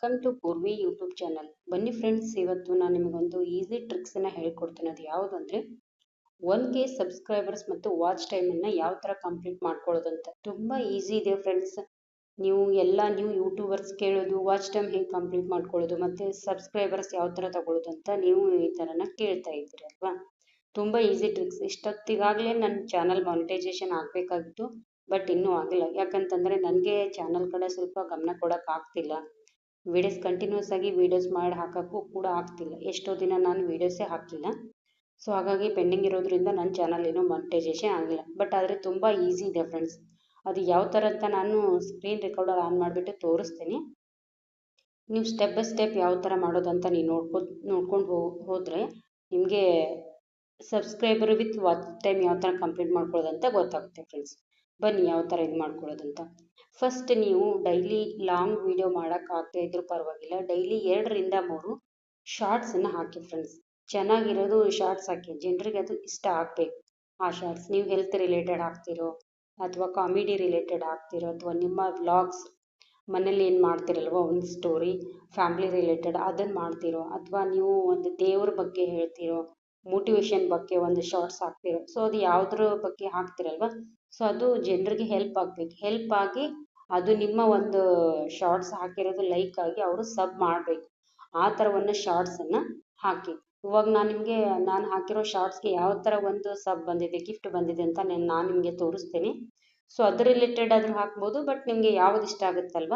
Welcome to Purvi YouTube channel ಬನ್ನಿ friends ಇವತ್ತು ನಾನು ನಿಮಗೊಂದು ಈಸಿ ಟ್ರಿಕ್ಸನ್ನು ಹೇಳ್ಕೊಡ್ತೀನಿ. ಅದು ಯಾವುದು ಅಂದ್ರೆ ಒನ್ ಕೆ ಸಬ್ಸ್ಕ್ರೈಬರ್ಸ್ ಮತ್ತು ವಾಚ್ ಟೈಮ್ ಟೈಮನ್ನು ಯಾವ ತರ ಕಂಪ್ಲೀಟ್ ಮಾಡ್ಕೊಳ್ಳೋದು ಅಂತ. ತುಂಬಾ ಈಸಿ ಇದೆ ಫ್ರೆಂಡ್ಸ್ ನೀವು ಎಲ್ಲ ನೀವು ಯೂಟ್ಯೂಬರ್ಸ್ ಕೇಳೋದು ವಾಚ್ ಟೈಮ್ ಹೇಗೆ ಕಂಪ್ಲೀಟ್ ಮಾಡ್ಕೊಳ್ಳೋದು, ಮತ್ತೆ ಸಬ್ಸ್ಕ್ರೈಬರ್ಸ್ ಯಾವ ತರ ತಗೊಳ್ಳೋದು ಅಂತ ನೀವು ಈ ಥರನ ಕೇಳ್ತಾ ಇದ್ದೀರಿ, ಅಲ್ವಾ? ತುಂಬಾ ಈಸಿ ಟ್ರಿಕ್ಸ್ ಇಷ್ಟೊತ್ತಿಗಾಗಲೇ ನನ್ನ ಚಾನಲ್ ಮಾನಿಟೈಸೇಷನ್ ಆಗಬೇಕಾಗಿತ್ತು ಬಟ್ ಇನ್ನೂ ಆಗಿಲ್ಲ ಯಾಕಂತಂದ್ರೆ, ನನಗೆ ಚಾನಲ್ ಕಡೆ ಸ್ವಲ್ಪ ಗಮನ ಕೊಡಕ್ ಆಗ್ತಿಲ್ಲ ವಿಡಿಯೋಸ್ ಕಂಟಿನ್ಯೂಸ್ ಆಗಿ ವಿಡಿಯೋಸ್ ಮಾಡಿ ಹಾಕೋಕ್ಕೂ ಕೂಡ ಆಗ್ತಿಲ್ಲ. ಎಷ್ಟೋ ದಿನ ನಾನು ವೀಡಿಯೋಸೇ ಹಾಕಿಲ್ಲ ಸೊ ಹಾಗಾಗಿ ಪೆಂಡಿಂಗ್ ಇರೋದ್ರಿಂದ ನನ್ನ ಚಾನಲ್ ಏನೂ ಮಾನಿಟೈಸೇಷನ್ ಆಗಿಲ್ಲ ಬಟ್ ಆದರೆ ತುಂಬ ಈಸಿ ಇದೆ ಫ್ರೆಂಡ್ಸ್ ಅದು ಯಾವ ಥರ ಅಂತ ನಾನು ಸ್ಕ್ರೀನ್ ರೆಕಾರ್ಡರ್ ಆನ್ ಮಾಡಿಬಿಟ್ಟು ತೋರಿಸ್ತೀನಿ. ನೀವು ಸ್ಟೆಪ್ ಬೈ ಸ್ಟೆಪ್ ಯಾವ ಥರ ಮಾಡೋದು ಅಂತ ನೀವು ನೋಡ್ಕೋ, ನೋಡ್ಕೊಂಡು ಹೋದರೆ ನಿಮಗೆ ಸಬ್ಸ್ಕ್ರೈಬರ್ ವಿತ್ ವಾಚ್ ಟೈಮ್ ಯಾವ ಥರ ಕಂಪ್ಲೀಟ್ ಮಾಡ್ಕೊಳ್ಳೋದು ಅಂತ ಗೊತ್ತಾಗುತ್ತೆ ಫ್ರೆಂಡ್ಸ್ ಬನ್ನಿ ಯಾವ ಥರ ಇದು ಮಾಡ್ಕೊಳ್ಳೋದು ಅಂತ ಫಸ್ಟ್ ನೀವು ಡೈಲಿ ಲಾಂಗ್ ವಿಡಿಯೋ ಮಾಡೋಕ್ಕಾಗದೇ ಇದ್ರೂ ಪರವಾಗಿಲ್ಲ. ಡೈಲಿ ಎರಡರಿಂದ ಮೂರು ಶಾರ್ಟ್ಸನ್ನು ಹಾಕಿ ಫ್ರೆಂಡ್ಸ್ ಚೆನ್ನಾಗಿರೋದು ಶಾರ್ಟ್ಸ್ ಹಾಕಿ. ಜನರಿಗೆ ಅದು ಇಷ್ಟ ಆಗಬೇಕು. ಆ ಶಾರ್ಟ್ಸ್ ನೀವು ಹೆಲ್ತ್ ರಿಲೇಟೆಡ್ ಹಾಕ್ತಿರೋ ಅಥವಾ ಕಾಮಿಡಿ ರಿಲೇಟೆಡ್ ಹಾಕ್ತಿರೋ ಅಥವಾ ನಿಮ್ಮ ವ್ಲಾಗ್ಸ್ ಮನೇಲಿ ಏನು ಮಾಡ್ತಿರಲ್ವೋ ಒಂದು ಸ್ಟೋರಿ ಫ್ಯಾಮ್ಲಿ ರಿಲೇಟೆಡ್ ಅದನ್ನು ಮಾಡ್ತಿರೋ ಅಥವಾ ನೀವು ಒಂದು ದೇವ್ರ ಬಗ್ಗೆ ಹೇಳ್ತಿರೋ ಮೋಟಿವೇಶನ್ ಬಗ್ಗೆ ಒಂದು ಶಾರ್ಟ್ಸ್ ಹಾಕ್ತಿರೋ. ಸೊ ಅದು ಯಾವುದ್ರ ಬಗ್ಗೆ ಹಾಕ್ತಿರಲ್ವ? ಸೊ ಅದು ಜನರಿಗೆ ಹೆಲ್ಪ್ ಆಗಬೇಕು. ಹೆಲ್ಪ್ ಆಗಿ ಅದು ನಿಮ್ಮ ಒಂದು ಶಾರ್ಟ್ಸ್ ಹಾಕಿರೋದು ಲೈಕ್ ಆಗಿ ಅವರು ಸಬ್ ಮಾಡಬೇಕು. ಆ ಒಂದು ಶಾರ್ಟ್ಸನ್ನು ಹಾಕಿ. ಇವಾಗ ನಾನು ನಿಮಗೆ, ನಾನು ಹಾಕಿರೋ ಶಾರ್ಟ್ಸ್ಗೆ ಯಾವ ಥರ ಒಂದು ಸಬ್ ಬಂದಿದೆ ಗಿಫ್ಟ್ ಬಂದಿದೆ ಅಂತ ನಾನು ನಿಮಗೆ ತೋರಿಸ್ತೀನಿ. ಸೊ ಅದ್ರ ರಿಲೇಟೆಡ್ ಆದರೂ ಹಾಕ್ಬೋದು ಬಟ್ ನಿಮಗೆ ಯಾವ್ದು ಇಷ್ಟ ಆಗುತ್ತಲ್ವ?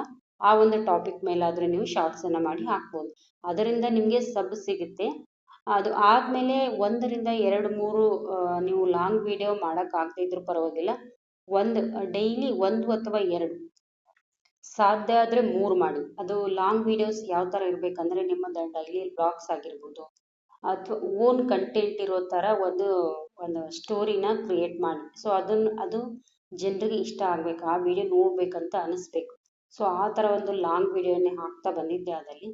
ಆ ಒಂದು ಟಾಪಿಕ್ ಮೇಲಾದರೂ ನೀವು ಶಾರ್ಟ್ಸನ್ನು ಮಾಡಿ ಹಾಕ್ಬೋದು. ಅದರಿಂದ ನಿಮಗೆ ಸಬ್ ಸಿಗುತ್ತೆ. ಅದು ಆದಮೇಲೆ ಒಂದರಿಂದ ಎರಡು, ಮೂರು ನೀವು ಲಾಂಗ್ ವಿಡಿಯೋ ಮಾಡೋಕ್ಕಾಗದೇ ಇದ್ರೂ ಪರವಾಗಿಲ್ಲ. ಒಂದು, ಡೈಲಿ ಒಂದು ಅಥವಾ ಎರಡು. ಸಾಧ್ಯ ಆದ್ರೆ ಮೂರು ಮಾಡಿ. ಅದು ಲಾಂಗ್ ವಿಡಿಯೋಸ್ ಯಾವ ತರ ಇರಬೇಕಂದ್ರೆ ನಿಮ್ಮದು ಡೈಲಿ ಬ್ಲಾಗ್ಸ್ ಆಗಿರ್ಬೋದು. ಅಥವಾ ಓನ್ ಕಂಟೆಂಟ್ ಇರೋ ತರ ಒಂದು ಒಂದು ಸ್ಟೋರಿನ ಕ್ರಿಯೇಟ್ ಮಾಡಿ. ಸೊ ಅದನ್ನು ಅದು ಜನರಿಗೆ ಇಷ್ಟ ಆಗಬೇಕು. ಆ ವಿಡಿಯೋ ನೋಡಬೇಕಂತ ಅನಿಸ್ಬೇಕು. ಸೊ ಆ ತರ ಒಂದು ಲಾಂಗ್ ವಿಡಿಯೋನೇ ಹಾಕ್ತಾ ಬಂದಿದ್ದೆ ಅದರಲ್ಲಿ.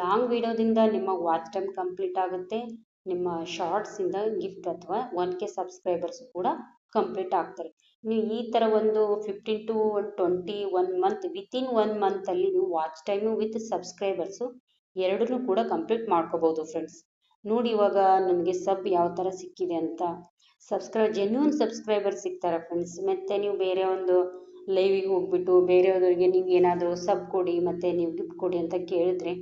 ಲಾಂಗ್ ವಿಡಿಯೋದಿಂದ ನಿಮ್ಮ ವಾಚ್ ಟೈಮ್ ಕಂಪ್ಲೀಟ್ ಆಗುತ್ತೆ. ನಿಮ್ಮ ಶಾರ್ಟ್ಸ್ ಇಂದ ಗಿಫ್ಟ್ ಅಥವಾ ಒನ್ ಕೆ ಸಬ್ಸ್ಕ್ರೈಬರ್ಸ್ ಕೂಡ ಕಂಪ್ಲೀಟ್ ಆಗ್ತಾರೆ. ನೀವು ಈ ಥರ ಒಂದು fifteen to twenty one month within one ಮಂತಲ್ಲಿ ನೀವು ವಾಚ್ ಟೈಮು ವಿತ್ ಸಬ್ಸ್ಕ್ರೈಬರ್ಸು ಎರಡನ್ನು ಕೂಡ ಕಂಪ್ಲೀಟ್ ಮಾಡ್ಕೋಬೋದು ಫ್ರೆಂಡ್ಸ್ ನೋಡಿ ಇವಾಗ ನನಗೆ ಸಬ್ ಯಾವ ಥರ ಸಿಕ್ಕಿದೆ ಅಂತ. ಸಬ್ಸ್ಕ್ರೈಬ್ ಜೆನ್ಯೂನ್ ಸಬ್ಸ್ಕ್ರೈಬರ್ ಸಿಗ್ತಾರೆ ಫ್ರೆಂಡ್ಸ್ ಮತ್ತು ನೀವು ಬೇರೆ ಒಂದು ಲೈವಿಗೆ ಹೋಗ್ಬಿಟ್ಟು ಬೇರೆಯವ್ರಿಗೆ ನೀವು ಏನಾದರೂ ಸಬ್ ಕೊಡಿ, ಮತ್ತು ನೀವು ಗಿಫ್ಟ್ ಕೊಡಿ ಅಂತ ಕೇಳಿದ್ರೆ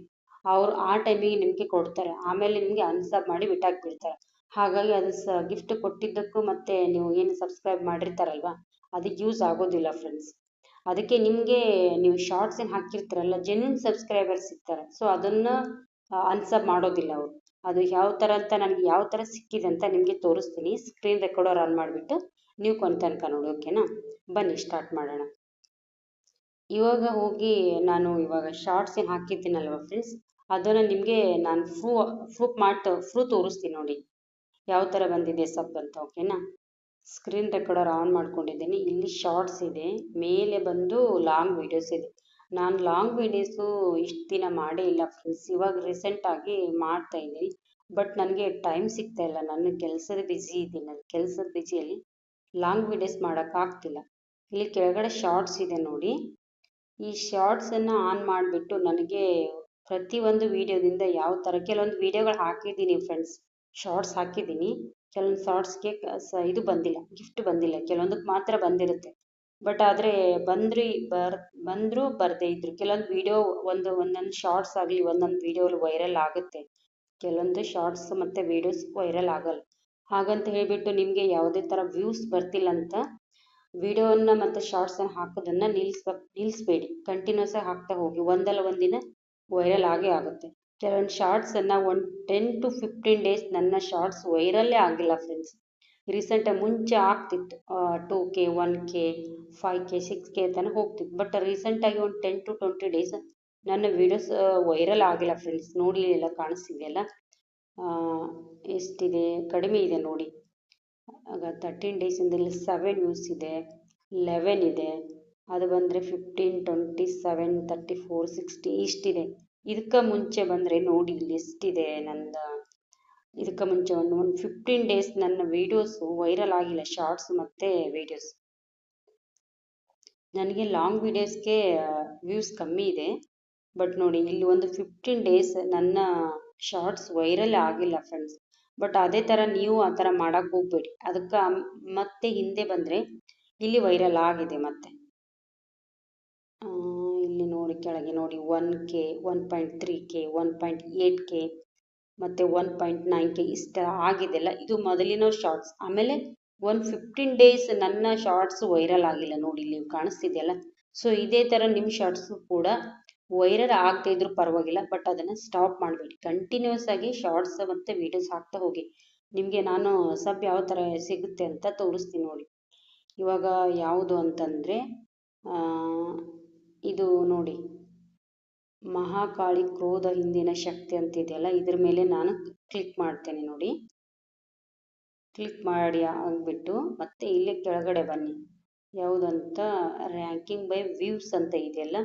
ಅವರು ಆ ಟೈಮಿಗೆ ನಿಮಗೆ ಕೊಡ್ತಾರೆ. ಆಮೇಲೆ ನಿಮಗೆ ಅನ್ಸಬ್ ಮಾಡಿ ಬಿಟ್ಟಾಕ್ಬಿಡ್ತಾರೆ. ಹಾಗಾಗಿ ಅದು ಸ ಗಿಫ್ಟ್ ಕೊಟ್ಟಿದ್ದಕ್ಕೂ ಮತ್ತೆ ನೀವು ಏನು ಸಬ್ಸ್ಕ್ರೈಬ್ ಮಾಡಿರ್ತಾರಲ್ವ ಅದಕ್ಕೆ ಯೂಸ್ ಆಗೋದಿಲ್ಲ ಫ್ರೆಂಡ್ಸ್ ಅದಕ್ಕೆ ನಿಮಗೆ ನೀವು ಶಾರ್ಟ್ಸ್ ಏನು ಹಾಕಿರ್ತೀರಲ್ಲ ಜೆನ್ಯೂನ್ ಸಬ್ಸ್ಕ್ರೈಬರ್ಸ್ ಸಿಗ್ತಾರೆ ಸೊ ಅದನ್ನು ಅನ್ಸಬ್ ಮಾಡೋದಿಲ್ಲ ಅವರು. ಅದು ಯಾವ ಥರ ಅಂತ ನನಗೆ ಯಾವ ಥರ ಸಿಕ್ಕಿದೆ ಅಂತ ನಿಮಗೆ ತೋರಿಸ್ತೀನಿ. ಸ್ಕ್ರೀನ್ ರೆಕಾರ್ಡರ್ ಆನ್ ಮಾಡಿಬಿಟ್ಟು ನೀವು ಕೊನೆ ತನಕ ನೋಡಿ ಓಕೆನಾ ಬನ್ನಿ ಸ್ಟಾರ್ಟ್ ಮಾಡೋಣ. ಇವಾಗ ಹೋಗಿ ನಾನು ಇವಾಗ ಶಾರ್ಟ್ಸ್ ಏನು ಹಾಕಿದ್ದೀನಲ್ವ ಫ್ರೆಂಡ್ಸ್ ಅದನ್ನು ನಿಮಗೆ ನಾನು ಫ್ರೂ ಪ್ರೂಫ್ ಮಾಡಿ ಫ್ರೂ ತೋರಿಸ್ತೀನಿ ನೋಡಿ. ಯಾವ ಥರ ಬಂದಿದೆ ಸಬ್ ಅಂತ, ಓಕೆನಾ? ಸ್ಕ್ರೀನ್ ರೆಕಾರ್ಡರ್ ಆನ್ ಮಾಡ್ಕೊಂಡಿದ್ದೀನಿ. ಇಲ್ಲಿ ಶಾರ್ಟ್ಸ್ ಇದೆ. ಮೇಲೆ ಬಂದು ಲಾಂಗ್ ವೀಡಿಯೋಸ್ ಇದೆ. ನಾನು ಲಾಂಗ್ ವೀಡಿಯೋಸು ಇಷ್ಟು ದಿನ ಮಾಡೇ ಇಲ್ಲ ಫ್ರೆಂಡ್ಸ್ ಇವಾಗ ರೀಸೆಂಟಾಗಿ ಮಾಡ್ತಾ ಇದ್ದೀನಿ. ಬಟ್ ನನಗೆ ಟೈಮ್ ಸಿಗ್ತಾ ಇಲ್ಲ. ನನ್ನ ಕೆಲಸದ ಬಿಜಿ ಇದ್ದೀನಿ. ನನ್ನ ಕೆಲಸದ ಬ್ಯುಸಿಯಲ್ಲಿ ಲಾಂಗ್ ವೀಡಿಯೋಸ್ ಮಾಡೋಕ್ಕಾಗ್ತಿಲ್ಲ ಇಲ್ಲಿ ಕೆಳಗಡೆ ಶಾರ್ಟ್ಸ್ ಇದೆ ನೋಡಿ. ಈ ಶಾರ್ಟ್ಸನ್ನು ಆನ್ ಮಾಡಿಬಿಟ್ಟು ನನಗೆ ಪ್ರತಿಯೊಂದು ವೀಡಿಯೋದಿಂದ ಯಾವ ಥರ ಕೆಲವೊಂದು ವೀಡಿಯೋಗಳು ಹಾಕಿದ್ದೀನಿ ಫ್ರೆಂಡ್ಸ್ ಶಾರ್ಟ್ಸ್ ಹಾಕಿದ್ದೀನಿ. ಕೆಲವೊಂದು ಶಾರ್ಟ್ಸ್ಗೆ ಸ, ಇದು ಬಂದಿಲ್ಲ ಗಿಫ್ಟ್ ಬಂದಿಲ್ಲ ಕೆಲವೊಂದಕ್ಕೆ ಮಾತ್ರ ಬಂದಿರುತ್ತೆ. ಬಟ್ ಆದರೆ ಬಂದ್ರಿ, ಬರ್, ಬಂದರೂ ಬರದೇ ಇದ್ರು. ಕೆಲವೊಂದು ವೀಡಿಯೋ ಒಂದು, ಒಂದೊಂದು ಶಾರ್ಟ್ಸ್ ಆಗಲಿ, ಒಂದೊಂದು ವೀಡಿಯೋಲಿ ವೈರಲ್ ಆಗುತ್ತೆ. ಕೆಲವೊಂದು ಶಾರ್ಟ್ಸ್ ಮತ್ತು ವೀಡಿಯೋಸ್ ವೈರಲ್ ಆಗಲ್ಲ. ಹಾಗಂತ ಹೇಳಿಬಿಟ್ಟು ನಿಮಗೆ ಯಾವುದೇ ಥರ ವ್ಯೂಸ್ ಬರ್ತಿಲ್ಲ ಅಂತ ವಿಡಿಯೋನ ಮತ್ತು ಶಾರ್ಟ್ಸನ್ನು ಹಾಕೋದನ್ನು ನಿಲ್ಲಿಸ್ಬೇಕು ನಿಲ್ಲಿಸ್ಬೇಡಿ ಕಂಟಿನ್ಯೂಸ್ ಆಗಿ ಹಾಕ್ತಾ ಹೋಗಿ. ಒಂದಲ್ಲ ಒಂದಿನ ವೈರಲ್ ಆಗೇ ಆಗುತ್ತೆ. ಕೆಲವೊಂದು ಶಾರ್ಟ್ಸನ್ನು ಒಂದು ಟೆನ್ ಟು ಫಿಫ್ಟೀನ್ ಡೇಸ್ ನನ್ನ ಶಾರ್ಟ್ಸ್ ವೈರಲ್ಲೇ ಆಗಿಲ್ಲ ಫ್ರೆಂಡ್ಸ್ ರೀಸೆಂಟಾಗಿ ಮುಂಚೆ ಆಗ್ತಿತ್ತು. Two K one K five K six K ತನಕ ಹೋಗ್ತಿತ್ತು. ಬಟ್ ರೀಸೆಂಟಾಗಿ ಒಂದು ಟೆನ್ ಟು ಟ್ವೆಂಟಿ ಡೇಸ್ ನನ್ನ ವೀಡಿಯೋಸ್ ವೈರಲ್ ಆಗಿಲ್ಲ ಫ್ರೆಂಡ್ಸ್ ನೋಡಲಿಲ್ಲ ಕಾಣಿಸ್ತಿದೆಯಲ್ಲ ಎಷ್ಟಿದೆ? ಕಡಿಮೆ ಇದೆ ನೋಡಿ. ಆಗ ತರ್ಟೀನ್ ಡೇಸ್ ಇಲ್ಲಿ ಸೆವೆನ್ ವ್ಯೂಸ್ ಇದೆ ಲೆವೆನ್ ಇದೆ. ಅದು ಬಂದರೆ fifteen twenty seven thirty four sixty ಇಷ್ಟಿದೆ. ಇದಕ್ಕೆ ಮುಂಚೆ ಬಂದರೆ ನೋಡಿ ಲಿಸ್ಟ್ ಇದೆ ನಂದು. ಇದಕ್ಕೆ ಮುಂಚೆ ಒಂದು ಒಂದು ಫಿಫ್ಟೀನ್ ಡೇಸ್ ನನ್ನ ವೀಡಿಯೋಸು ವೈರಲ್ ಆಗಿಲ್ಲ ಶಾರ್ಟ್ಸ್ ಮತ್ತು ವೀಡಿಯೋಸ್ ನನಗೆ ಲಾಂಗ್ ವೀಡಿಯೋಸ್ಗೆ ವ್ಯೂಸ್ ಕಮ್ಮಿ ಇದೆ. ಬಟ್ ನೋಡಿ, ಇಲ್ಲಿ ಒಂದು ಫಿಫ್ಟೀನ್ ಡೇಸ್ ನನ್ನ ಶಾರ್ಟ್ಸ್ ವೈರಲ್ ಆಗಿಲ್ಲ ಫ್ರೆಂಡ್ಸ್ ಬಟ್ ಅದೇ ಥರ ನೀವು ಆ ಥರ ಮಾಡೋಕ್ಕೆ ಹೋಗ್ಬೇಡಿ. ಅದಕ್ಕೆ ಮತ್ತೆ ಹಿಂದೆ ಬಂದರೆ ಇಲ್ಲಿ ವೈರಲ್ ಆಗಿದೆ ಮತ್ತೆ. ಕೆಳಗೆ ನೋಡಿ one K one point three K one point eight K ಮತ್ತು ಒನ್ ಪಾಯಿಂಟ್ ನೈನ್ ಕೆ ಇಷ್ಟ ಆಗಿದೆಲ್ಲ ಇದು ಮೊದಲಿನ ಶಾರ್ಟ್ಸ್ ಆಮೇಲೆ ಒನ್ ಫಿಫ್ಟೀನ್ ಡೇಸ್ ನನ್ನ ಶಾರ್ಟ್ಸ್ ವೈರಲ್ ಆಗಿಲ್ಲ ನೋಡಿ, ಇಲ್ಲಿ ಕಾಣಿಸ್ತಿದೆಯಲ್ಲ ಸೊ ಇದೇ ಥರ ನಿಮ್ಮ ಶಾರ್ಟ್ಸು ಕೂಡ ವೈರಲ್ ಆಗ್ತಾ ಇದ್ರು ಪರವಾಗಿಲ್ಲ ಬಟ್ ಅದನ್ನು ಸ್ಟಾಪ್ ಮಾಡಬೇಡಿ. ಕಂಟಿನ್ಯೂಸ್ ಆಗಿ ಶಾರ್ಟ್ಸ್ ಮತ್ತು ವೀಡಿಯೋಸ್ ಹಾಕ್ತಾ ಹೋಗಿ. ನಿಮಗೆ ನಾನು ಸಬ್ ಯಾವ ಥರ ಸಿಗುತ್ತೆ ಅಂತ ತೋರಿಸ್ತೀನಿ ನೋಡಿ. ಇವಾಗ ಯಾವುದು ಅಂತಂದರೆ ಇದು ನೋಡಿ. ಮಹಾಕಾಳಿ ಕ್ರೋಧ ಹಿಂದಿನ ಶಕ್ತಿ ಅಂತ ಇದೆಯಲ್ಲ ಇದ್ರ ಮೇಲೆ ನಾನು ಕ್ಲಿಕ್ ಮಾಡ್ತೇನೆ ನೋಡಿ. ಕ್ಲಿಕ್ ಮಾಡಿ ಆಗ್ಬಿಟ್ಟು ಮತ್ತೆ ಇಲ್ಲಿ ಕೆಳಗಡೆ ಬನ್ನಿ. ಯಾವುದಂತ? ರ್ಯಾಂಕಿಂಗ್ ಬೈ ವ್ಯೂಸ್ ಅಂತ ಇದೆಯಲ್ಲ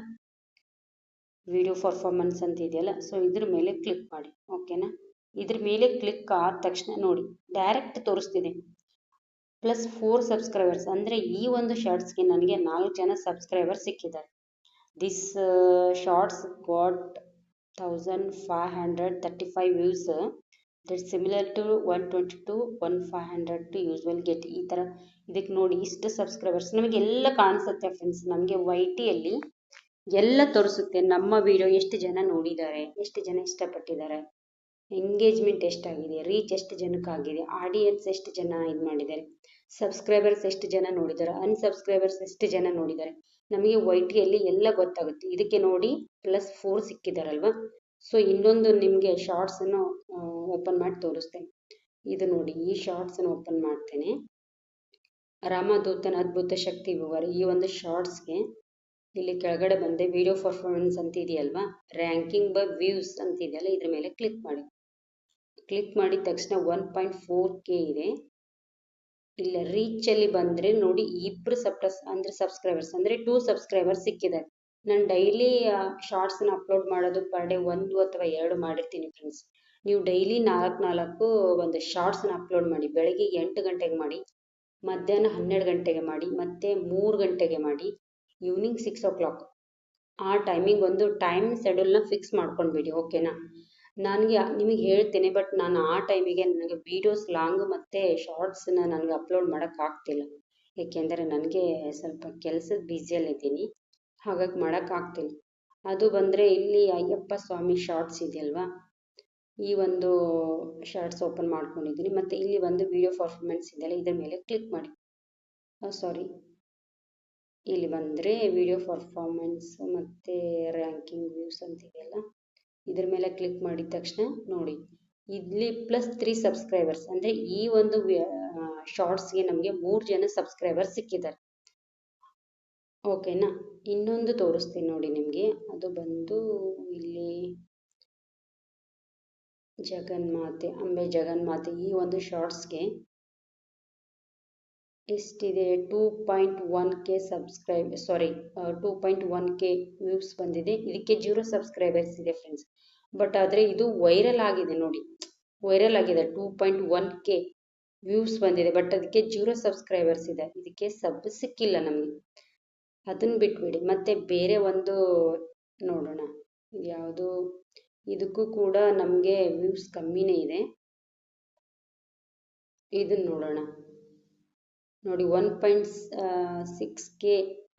ವಿಡಿಯೋ ಪರ್ಫಾರ್ಮೆನ್ಸ್ ಅಂತ ಇದೆಯಲ್ಲ ಸೊ ಇದ್ರ ಮೇಲೆ ಕ್ಲಿಕ್ ಮಾಡಿ ಓಕೆನಾ ಇದ್ರ ಮೇಲೆ ಕ್ಲಿಕ್ ಆದ ತಕ್ಷಣ ನೋಡಿ ಡೈರೆಕ್ಟ್ ತೋರಿಸ್ತಿದೆ. ಪ್ಲಸ್ ಫೋರ್ ಸಬ್ಸ್ಕ್ರೈಬರ್ಸ್ ಅಂದರೆ ಈ ಒಂದು ಶರ್ಟ್ಸ್ಗೆ ನನಗೆ ನಾಲ್ಕು ಜನ ಸಬ್ಸ್ಕ್ರೈಬರ್ ಸಿಕ್ಕಿದ್ದಾರೆ. This shorts got thousand five hundred thirty five views that similar to one twenty to one five hundred to usual get ಈ ಥರ ಇದಕ್ಕೆ ನೋಡಿ ಇಷ್ಟು ಸಬ್ಸ್ಕ್ರೈಬರ್ಸ್ ನಮಗೆ ಎಲ್ಲ ಕಾಣಿಸುತ್ತೆ ಫ್ರೆಂಡ್ಸ್ ನಮಗೆ ವೈ ಟಿಯಲ್ಲಿ ಎಲ್ಲ ತೋರಿಸುತ್ತೆ. ನಮ್ಮ ವಿಡಿಯೋ ಎಷ್ಟು ಜನ ನೋಡಿದ್ದಾರೆ, ಎಷ್ಟು ಜನ ಇಷ್ಟಪಟ್ಟಿದ್ದಾರೆ ಎಂಗೇಜ್ಮೆಂಟ್ ಎಷ್ಟಾಗಿದೆ ರೀಚ್ ಎಷ್ಟು ಜನಕ್ಕಾಗಿದೆ ಆಡಿಯನ್ಸ್ ಎಷ್ಟು ಜನ ಇದು ಮಾಡಿದ್ದಾರೆ ಸಬ್ಸ್ಕ್ರೈಬರ್ಸ್ ಎಷ್ಟು ಜನ ನೋಡಿದ್ದಾರೆ ಅನ್ಸಬ್ಸ್ಕ್ರೈಬರ್ಸ್ ಎಷ್ಟು ಜನ ನೋಡಿದ್ದಾರೆ. ನಮಗೆ ವೈ ಟಿಯಲ್ಲಿ ಎಲ್ಲ ಗೊತ್ತಾಗುತ್ತೆ. ಇದಕ್ಕೆ ನೋಡಿ ಪ್ಲಸ್ ಫೋರ್ ಸಿಕ್ಕಿದಾರಲ್ವ? ಸೊ ಇನ್ನೊಂದು ನಿಮಗೆ ಶಾರ್ಟ್ಸನ್ನು ಓಪನ್ ಮಾಡಿ ತೋರಿಸ್ತೇನೆ. ಇದು ನೋಡಿ, ಈ ಶಾರ್ಟ್ಸನ್ನು ಓಪನ್ ಮಾಡ್ತೇನೆ. ರಾಮದೂತನ ಅದ್ಭುತ ಶಕ್ತಿ ವಿವರ, ಈ ಒಂದು ಶಾರ್ಟ್ಸ್ಗೆ ಇಲ್ಲಿ ಕೆಳಗಡೆ ಬಂದೆ ವಿಡಿಯೋ ಪರ್ಫಾರ್ಮೆನ್ಸ್ ಅಂತ ಇದೆಯಲ್ವಾ? ರ್ಯಾಂಕಿಂಗ್ ಬೈ ವ್ಯೂಸ್ ಅಂತ ಇದೆಯಲ್ಲ, ಇದ್ರ ಮೇಲೆ ಕ್ಲಿಕ್ ಮಾಡಿ. ಕ್ಲಿಕ್ ಮಾಡಿದ ತಕ್ಷಣ ಒನ್ ಪಾಯಿಂಟ್ ಫೋರ್ ಕೆ ಇದೆ. ಇಲ್ಲ ರೀಚ್ ಅಲ್ಲಿ ಬಂದ್ರೆ ನೋಡಿ ಇಬ್ರು ಸಪ್ರಸ್ ಅಂದ್ರೆ ಸಬ್ಸ್ಕ್ರೈಬರ್ಸ್ ಅಂದ್ರೆ ಟೂ ಸಬ್ಸ್ಕ್ರೈಬರ್ಸ್ ಸಿಕ್ಕಿದ್ದಾರೆ ನಾನು ಡೈಲಿ ಶಾರ್ಟ್ಸ್ನ ಅಪ್ಲೋಡ್ ಮಾಡೋದು ಪರ್ ಡೇ ಒಂದು ಅಥವಾ ಎರಡು ಮಾಡಿರ್ತೀನಿ ಫ್ರೆಂಡ್ಸ್ ನೀವು ಡೈಲಿ ನಾಲ್ಕು ನಾಲ್ಕು ಒಂದು ಶಾರ್ಟ್ಸ್ನ ಅಪ್ಲೋಡ್ ಮಾಡಿ, ಬೆಳಗ್ಗೆ ಎಂಟು ಗಂಟೆಗೆ ಮಾಡಿ, ಮಧ್ಯಾಹ್ನ ಹನ್ನೆರಡು ಗಂಟೆಗೆ ಮಾಡಿ, ಮತ್ತೆ ಮೂರು ಗಂಟೆಗೆ ಮಾಡಿ ಈವ್ನಿಂಗ್ ಸಿಕ್ಸ್ ಓ ಕ್ಲಾಕ್ ಆ ಟೈಮಿಂಗ್ ಒಂದು ಟೈಮ್ ಶೆಡ್ಯೂಲ್ನ ಫಿಕ್ಸ್ ಮಾಡ್ಕೊಂಡ್ಬಿಡಿ ಓಕೆನಾ ನನಗೆ ನಿಮಗೆ ಹೇಳ್ತೇನೆ ಬಟ್ ನಾನು ಆ ಟೈಮಿಗೆ ನನಗೆ ವೀಡಿಯೋಸ್ ಲಾಂಗ್ ಮತ್ತು ನ ನನಗೆ ಅಪ್ಲೋಡ್ ಮಾಡೋಕ್ಕಾಗ್ತಿಲ್ಲ ಏಕೆಂದರೆ ನನಗೆ ಸ್ವಲ್ಪ ಕೆಲಸದ ಬ್ಯುಸಿಯಲ್ಲಿದ್ದೀನಿ ಹಾಗಾಗಿ ಮಾಡೋಕ್ಕಾಗ್ತಿಲ್ಲ ಅದು ಬಂದರೆ ಇಲ್ಲಿ ಅಯ್ಯಪ್ಪ ಸ್ವಾಮಿ ಶಾರ್ಟ್ಸ್ ಇದೆಯಲ್ವಾ? ಈ ಒಂದು ಶಾರ್ಟ್ಸ್ ಓಪನ್ ಮಾಡ್ಕೊಂಡಿದ್ದೀನಿ. ಮತ್ತು ಇಲ್ಲಿ ಒಂದು ವಿಡಿಯೋ ಪರ್ಫಾರ್ಮೆನ್ಸ್ ಇದೆಯಲ್ಲ, ಇದರ ಮೇಲೆ ಕ್ಲಿಕ್ ಮಾಡಿ. ಸಾರಿ ಇಲ್ಲಿ ಬಂದರೆ ವಿಡಿಯೋ ಪರ್ಫಾರ್ಮೆನ್ಸ್ ಮತ್ತು ರ್ಯಾಂಕಿಂಗ್ ವ್ಯೂಸ್ ಅಂತ ಇದೆಯಲ್ಲ ಇದ್ರ ಮೇಲೆ ಕ್ಲಿಕ್ ಮಾಡಿದ ತಕ್ಷಣ ನೋಡಿ. ಇಲ್ಲಿ ಪ್ಲಸ್ ತ್ರೀ ಸಬ್ಸ್ಕ್ರೈಬರ್ಸ್ ಅಂದ್ರೆ ಈ ಒಂದು ಶಾರ್ಟ್ಸ್ಗೆ ನಮಗೆ ಮೂರು ಜನ ಸಬ್ಸ್ಕ್ರೈಬರ್ ಸಿಕ್ಕಿದ್ದಾರೆ. ಓಕೆನಾ ಇನ್ನೊಂದು ತೋರಿಸ್ತೀನಿ ನೋಡಿ ನಿಮಗೆ. ಅದು ಬಂದು ಇಲ್ಲಿ ಜಗನ್ಮಾತೆ, ಅಂಬೆ ಜಗನ್ಮಾತೆ ಈ ಒಂದು ಶಾರ್ಟ್ಸ್ಗೆ ಎಷ್ಟಿದೆ? Two point one K subscribe sorry two point one K views ಬಂದಿದೆ. ಇದಕ್ಕೆ ಜೀರೋ ಸಬ್ಸ್ಕ್ರೈಬರ್ಸ್ ಇದೆ ಫ್ರೆಂಡ್ಸ್ ಬಟ್ ಆದರೆ ಇದು ವೈರಲ್ ಆಗಿದೆ ನೋಡಿ. ವೈರಲ್ ಆಗಿದೆ. Two point one K views ಬಂದಿದೆ. ಬಟ್ ಅದಕ್ಕೆ ಜೀರೋ ಸಬ್ಸ್ಕ್ರೈಬರ್ಸ್ ಇದೆ. ಇದಕ್ಕೆ ಸಬ್ ಸಿಕ್ಕಿಲ್ಲ ನಮಗೆ. ಅದನ್ನ ಬಿಟ್ಬಿಡಿ. ಮತ್ತೆ ಬೇರೆ ಒಂದು ನೋಡೋಣ. ಯಾವುದು ಇದಕ್ಕೂ ಕೂಡ ನಮಗೆ ವ್ಯೂಸ್ ಕಮ್ಮಿನೇ ಇದೆ. ಇದನ್ನ ನೋಡೋಣ. ನೋಡಿ ಒನ್ ಪಾಯಿಂಟ್ ಸಿಕ್ಸ್ ಕೆ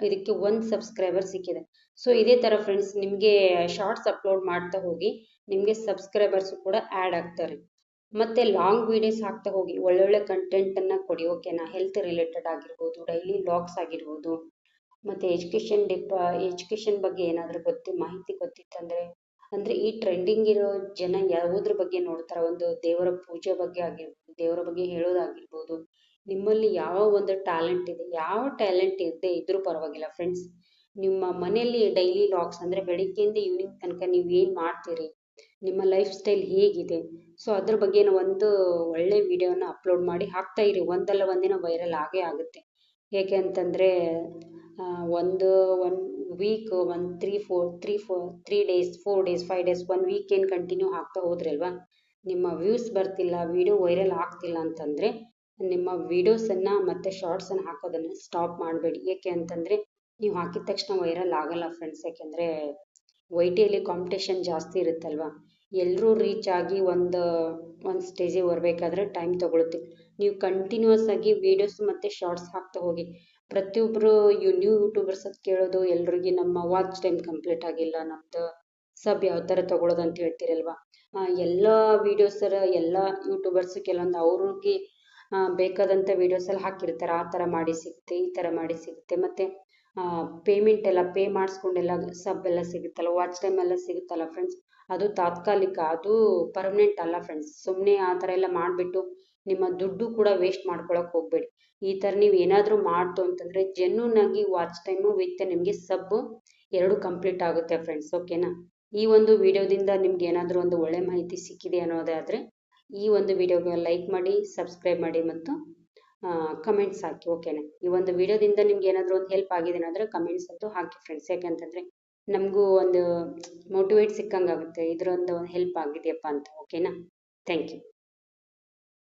ಇದಕ್ಕೆ ಒಂದು ಸಬ್ಸ್ಕ್ರೈಬರ್ ಸಿಕ್ಕಿದೆ. ಸೊ ಇದೇ ಥರ ಫ್ರೆಂಡ್ಸ್ ನಿಮಗೆ ಶಾರ್ಟ್ಸ್ ಅಪ್ಲೋಡ್ ಮಾಡ್ತಾ ಹೋಗಿ, ನಿಮಗೆ ಸಬ್ಸ್ಕ್ರೈಬರ್ಸು ಕೂಡ ಆ್ಯಡ್ ಆಗ್ತಾರೆ. ಮತ್ತು ಲಾಂಗ್ ವೀಡಿಯೋಸ್ ಹಾಕ್ತಾ ಹೋಗಿ, ಒಳ್ಳೊಳ್ಳೆ ಕಂಟೆಂಟನ್ನು ಕೊಡಿ ಓಕೆನಾ ಹೆಲ್ತ್ ರಿಲೇಟೆಡ್ ಆಗಿರ್ಬೋದು ಡೈಲಿ ಲಾಗ್ಸ್ ಆಗಿರ್ಬೋದು. ಮತ್ತು ಎಜುಕೇಷನ್ ಡಿಪ ಎಜುಕೇಷನ್ ಬಗ್ಗೆ ಏನಾದರೂ ಗೊತ್ತಿ, ಮಾಹಿತಿ ಗೊತ್ತಿತ್ತಂದರೆ ಅಂದರೆ ಈ ಟ್ರೆಂಡಿಂಗ್ ಇರೋ ಜನ ಯಾವುದ್ರ ಬಗ್ಗೆ ನೋಡ್ತಾರೆ? ಒಂದು ದೇವರ ಪೂಜೆ ಬಗ್ಗೆ ಆಗಿರ್ಬೋದು ದೇವರ ಬಗ್ಗೆ ಹೇಳೋದಾಗಿರ್ಬೋದು. ನಿಮ್ಮಲ್ಲಿ ಯಾವ ಒಂದು ಟ್ಯಾಲೆಂಟ್ ಇದೆ? ಯಾವ ಟ್ಯಾಲೆಂಟ್ ಇರದೆ ಇದ್ರೂ ಪರವಾಗಿಲ್ಲ ಫ್ರೆಂಡ್ಸ್ ನಿಮ್ಮ ಮನೆಯಲ್ಲಿ ಡೈಲಿ ಲಾಗ್ಸ್ ಅಂದ್ರೆ ಬೆಳಿಗ್ಗೆಯಿಂದ ಈವ್ನಿಂಗ್ ತನಕ ನೀವು ಏನು ಮಾಡ್ತೀರಿ? ನಿಮ್ಮ ಲೈಫ್ ಸ್ಟೈಲ್ ಹೇಗಿದೆ? ಸೊ ಅದ್ರ ಬಗ್ಗೆ ಒಂದು ಒಳ್ಳೆ ವಿಡಿಯೋನ ಅಪ್ಲೋಡ್ ಮಾಡಿ ಹಾಕ್ತಾ ಇರಿ. ಒಂದಲ್ಲ ಒಂದಿನ ವೈರಲ್ ಆಗೇ ಆಗುತ್ತೆ. ಹೇಗೆ ಅಂತಂದರೆ ಒಂದು one week one three four three four three days four days five days one week ಏನು ಕಂಟಿನ್ಯೂ ಹಾಕ್ತಾ ಹೋದ್ರಿ ಅಲ್ವಾ ನಿಮ್ಮ ವ್ಯೂಸ್ ಬರ್ತಿಲ್ಲ ವಿಡಿಯೋ ವೈರಲ್ ಆಗ್ತಿಲ್ಲ ಅಂತಂದರೆ ನಿಮ್ಮ ವೀಡಿಯೋಸನ್ನು ಮತ್ತು ಶಾರ್ಟ್ಸನ್ನು ಹಾಕೋದನ್ನು ಸ್ಟಾಪ್ ಮಾಡಬೇಡಿ. ಏಕೆ ಅಂತಂದರೆ ನೀವು ಹಾಕಿದ ತಕ್ಷಣ ವೈರಲ್ ಆಗಲ್ಲ ಫ್ರೆಂಡ್ಸ್ ಯಾಕೆಂದರೆ ವೈ ಟಿಯಲ್ಲಿ ಕಾಂಪಿಟೇಷನ್ ಜಾಸ್ತಿ ಇರುತ್ತಲ್ವಾ? ಎಲ್ಲರೂ ರೀಚ್ ಆಗಿ ಒಂದು ಒಂದು ಸ್ಟೇಜಿಗೆ ಬರಬೇಕಾದ್ರೆ ಟೈಮ್ ತೊಗೊಳುತ್ತೆ. ನೀವು ಕಂಟಿನ್ಯೂಸ್ ಆಗಿ ವಿಡಿಯೋಸ್ ಮತ್ತು ಶಾರ್ಟ್ಸ್ ಹಾಕ್ತಾ ಹೋಗಿ. ಪ್ರತಿಯೊಬ್ಬರು ಯು ನ್ಯೂ ಯೂಟ್ಯೂಬರ್ಸ್ ಅಂತ ಕೇಳೋದು ಎಲ್ರಿಗೆ ನಮ್ಮ ವಾಚ್ ಟೈಮ್ ಕಂಪ್ಲೀಟ್ ಆಗಿಲ್ಲ ನಮ್ಮದು ಸಬ್ ಯಾವ ಥರ ತೊಗೊಳೋದು ಅಂತ ಹೇಳ್ತೀರಲ್ವ? ಎಲ್ಲ ವೀಡಿಯೋಸರ ಎಲ್ಲ ಯೂಟ್ಯೂಬರ್ಸ್ ಕೆಲವೊಂದು ಅವ್ರಿಗೆ ಬೇಕಾದಂಥ ವೀಡಿಯೋಸ್ ಎಲ್ಲ ಹಾಕಿರ್ತಾರೆ. ಆ ಥರ ಮಾಡಿ ಸಿಗುತ್ತೆ, ಈ ಥರ ಮಾಡಿ ಸಿಗುತ್ತೆ. ಮತ್ತು ಪೇಮೆಂಟ್ ಎಲ್ಲ ಪೇ ಮಾಡಿಸ್ಕೊಂಡೆಲ್ಲ ಸಬ್ ಎಲ್ಲ ಸಿಗುತ್ತಲ್ಲ, ವಾಚ್ ಟೈಮ್ ಎಲ್ಲ ಸಿಗುತ್ತಲ್ಲ ಫ್ರೆಂಡ್ಸ್ ಅದು ತಾತ್ಕಾಲಿಕ, ಅದು ಪರ್ಮನೆಂಟ್ ಅಲ್ಲ ಫ್ರೆಂಡ್ಸ್ ಸುಮ್ಮನೆ ಆ ಥರ ಎಲ್ಲ ಮಾಡಿಬಿಟ್ಟು ನಿಮ್ಮ ದುಡ್ಡು ಕೂಡ ವೇಸ್ಟ್ ಮಾಡ್ಕೊಳಕ್ ಹೋಗಬೇಡಿ. ಈ ತರ ನೀವು ಏನಾದರೂ ಮಾಡ್ತು ಅಂತಂದ್ರೆ ಜೆನ್ಯೂನ್ ವಾಚ್ ಟೈಮು ವಿತ್ ನಿಮಗೆ ಸಬ್ ಎರಡು ಕಂಪ್ಲೀಟ್ ಆಗುತ್ತೆ ಫ್ರೆಂಡ್ಸ್ ಓಕೆನಾ ಈ ಒಂದು ವಿಡಿಯೋದಿಂದ ನಿಮ್ಗೆ ಏನಾದರೂ ಒಂದು ಒಳ್ಳೆ ಮಾಹಿತಿ ಸಿಕ್ಕಿದೆ ಅನ್ನೋದಾದರೆ ಈ ಒಂದು ವಿಡಿಯೋಗೆ ಲೈಕ್ ಮಾಡಿ ಸಬ್ಸ್ಕ್ರೈಬ್ ಮಾಡಿ ಮತ್ತು ಕಮೆಂಟ್ಸ್ ಹಾಕಿ ಓಕೆನಾ ಈ ಒಂದು ವಿಡಿಯೋದಿಂದ ನಿಮ್ಗೆ ಏನಾದರೂ ಒಂದು ಹೆಲ್ಪ್ ಆಗಿದೆ ಅಂದರೆ ಕಮೆಂಟ್ಸ್ ಅಂತೂ ಹಾಕಿ ಫ್ರೆಂಡ್ಸ್ ಯಾಕೆಂತಂದರೆ ನಮಗೂ ಒಂದು ಮೋಟಿವೇಟ್ ಸಿಕ್ಕಂಗಾಗುತ್ತೆ ಇದರ ಇದರೊಂದು ಹೆಲ್ಪ್ ಆಗಿದೆಯಪ್ಪ ಅಂತ ಓಕೆನಾ ಥ್ಯಾಂಕ್ ಯು